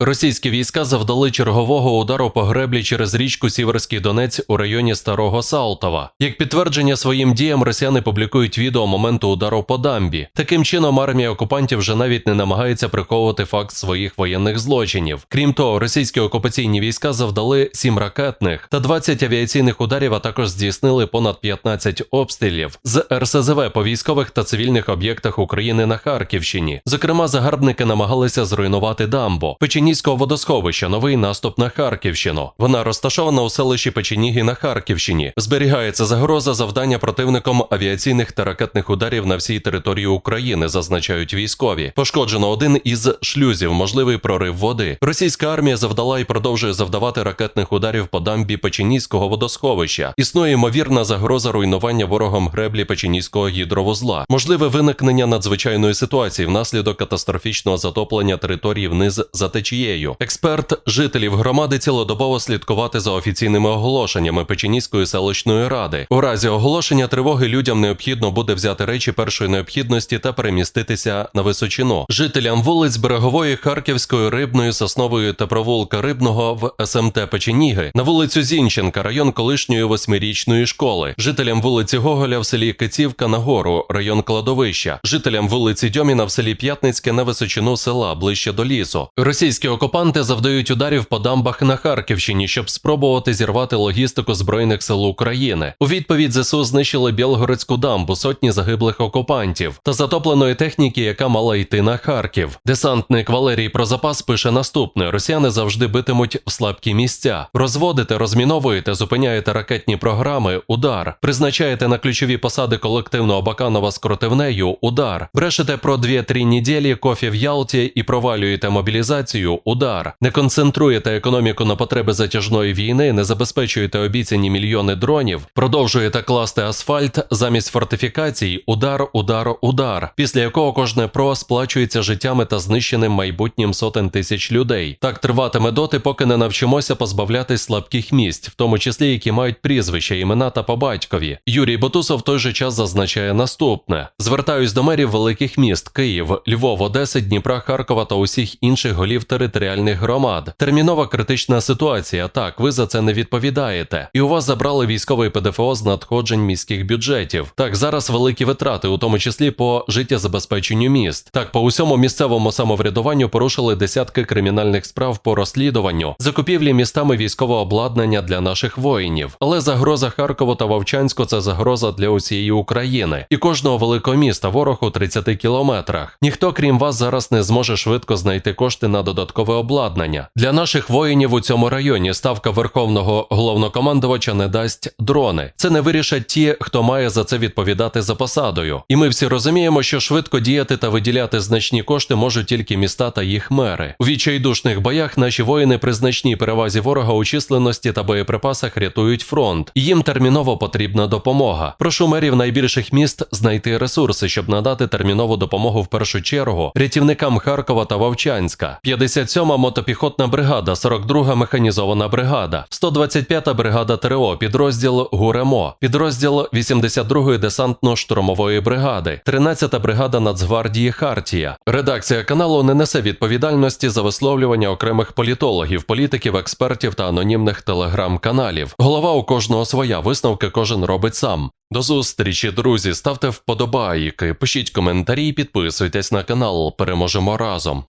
Російські війська завдали чергового удару по греблі через річку Сіверський Донець у районі Старого Салтова. Як підтвердження своїм діям, росіяни публікують відео моменту удару по дамбі. Таким чином, армія окупантів вже навіть не намагається приховувати факт своїх воєнних злочинів. Крім того, російські окупаційні війська завдали 7 ракетних та 20 авіаційних ударів, а також здійснили понад 15 обстрілів з РСЗВ по військових та цивільних об'єктах України на Харківщині. Зокрема, загарбники намагалися зруйнувати дамбу Печенізького водосховища. Новий наступ на Харківщину. Вона розташована у селищі Печеніги на Харківщині. Зберігається загроза завдання противником авіаційних та ракетних ударів на всій території України, зазначають військові. Пошкоджено один із шлюзів, можливий прорив води. Російська армія завдала і продовжує завдавати ракетних ударів по дамбі Печенізького водосховища. Існує ймовірна загроза руйнування ворогом греблі Печенізького гідровузла. Можливе виникнення надзвичайної ситуації внаслідок катастрофічного затоплення території вниз за течією. Експерт жителів громади цілодобово слідкувати за офіційними оголошеннями Печенізької селищної ради. У разі оголошення тривоги людям необхідно буде взяти речі першої необхідності та переміститися на височину. Жителям вулиць Берегової, Харківської, Рибної, Соснової та провулка Рибного в СМТ Печеніги, на вулицю Зінченка, район колишньої восьмирічної школи, жителям вулиці Гоголя в селі Кицівка на гору, район кладовища, жителям вулиці Дьоміна в селі П'ятницьке на височину села ближче до лісу. Російські окупанти завдають ударів по дамбах на Харківщині, щоб спробувати зірвати логістику збройних сил України. У відповідь ЗСУ знищили Білгородську дамбу, сотні загиблих окупантів та затопленої техніки, яка мала йти на Харків. Десантник Валерій Прозапас пише наступне: Росіяни завжди битимуть в слабкі місця. Розводите, розміновуєте, зупиняєте ракетні програми, удар, призначаєте на ключові посади колективного Баканова з Кротивнею, удар, брешете про 2-3 неділі кофі в Ялті і провалюєте мобілізацію, удар, не концентруєте економіку на потреби затяжної війни, не забезпечуєте обіцяні мільйони дронів, продовжуєте класти асфальт замість фортифікацій, удар, удар, удар, після якого кожне про сплачується життями та знищеним майбутнім сотень тисяч людей. Так триватиме доти, поки не навчимося позбавлятись слабких місць, в тому числі які мають прізвища, імена та по батькові. Юрій Ботусов той же час зазначає наступне: звертаюсь до мерів великих міст Київ, Львов, Одеси, Дніпра, Харкова та усіх інших голів територіальних громад. Термінова критична ситуація. Так, ви за це не відповідаєте. І у вас забрали військовий ПДФО з надходжень міських бюджетів. Так, зараз великі витрати, у тому числі по життєзабезпеченню міст. Так, по усьому місцевому самоврядуванню порушили десятки кримінальних справ по розслідуванню, закупівлі містами військового обладнання для наших воїнів. Але загроза Харкову та Вовчанську це загроза для усієї України і кожного великого міста ворог у 30 кілометрах. Ніхто, крім вас, зараз не зможе швидко знайти кошти на додаткове обладнання. Для наших воїнів у цьому районі ставка верховного головнокомандувача не дасть дрони. Це не вирішать ті, хто має за це відповідати за посадою. І ми всі розуміємо, що швидко діяти та виділяти значні кошти можуть тільки міста та їх мери. У відчайдушних боях наші воїни при значній перевазі ворога у численності та боєприпасах рятують фронт. Їм терміново потрібна допомога. Прошу мерів найбільших міст знайти ресурси, щоб надати термінову допомогу в першу чергу рятівникам Харкова та Вовчанська. 57-ма мотопіхотна бригада, 42-га механізована бригада, 125-та бригада ТРО, підрозділ ГУРЕМО, підрозділ 82-ї десантно-штурмової бригади, 13-та бригада Нацгвардії Хартія. Редакція каналу не несе відповідальності за висловлювання окремих політологів, політиків, експертів та анонімних телеграм-каналів. Голова у кожного своя, висновки кожен робить сам. До зустрічі, друзі. Ставте вподобайки, пишіть коментарі, підписуйтесь на канал. Переможемо разом.